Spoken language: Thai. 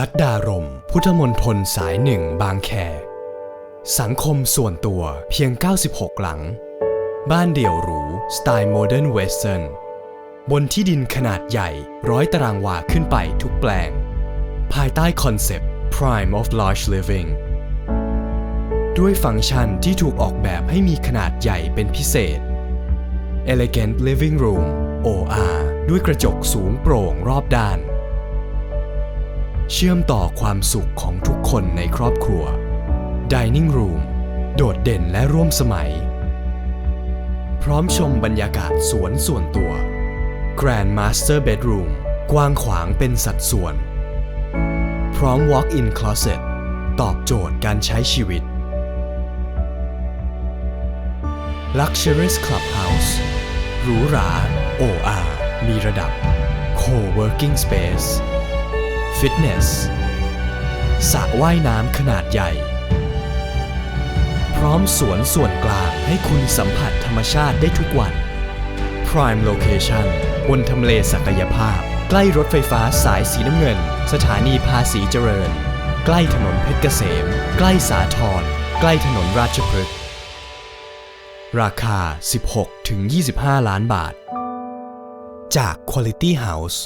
ลัดดารม พุทธมนทนสายหนึ่งบางแค สังคมส่วนตัวเพียง 96 หลัง บ้านเดี่ยวหรู สไตล์โมเดิร์นเวสเทิร์นบนที่ดินขนาดใหญ่ร้อยตารางวาขึ้นไปทุกแปลง ภายใต้คอนเซปต์ Prime of Large Living ด้วยฟังก์ชันที่ถูกออกแบบให้มีขนาดใหญ่เป็นพิเศษ Elegant Living Room OR ด้วยกระจกสูงโปร่งรอบด้าน เชื่อมต่อความสุขของทุกคนในครอบครัว Dining Room โดดเด่นและร่วมสมัย พร้อมชมบรรยากาศสวนส่วนตัว Grand Master Bedroom กว้างขวางเป็นสัดส่วน พร้อม Walk-in Closet ตอบโจทย์การใช้ชีวิต Luxurious Clubhouse หรูหรา OR มีระดับ Co-working Space Fitness สระว่ายน้ำขนาดใหญ่ พร้อมสวนส่วนกลางให้คุณสัมผัสธรรมชาติได้ทุกวัน Prime Location บนทำเลศักยภาพ ใกล้รถไฟฟ้าสายสีน้ำเงิน สถานีภาษีเจริญ ใกล้ถนนเพชรเกษม ใกล้สาทรใกล้ถนนราชพฤกษ์ราคา 16-25 ล้านบาท จาก Quality House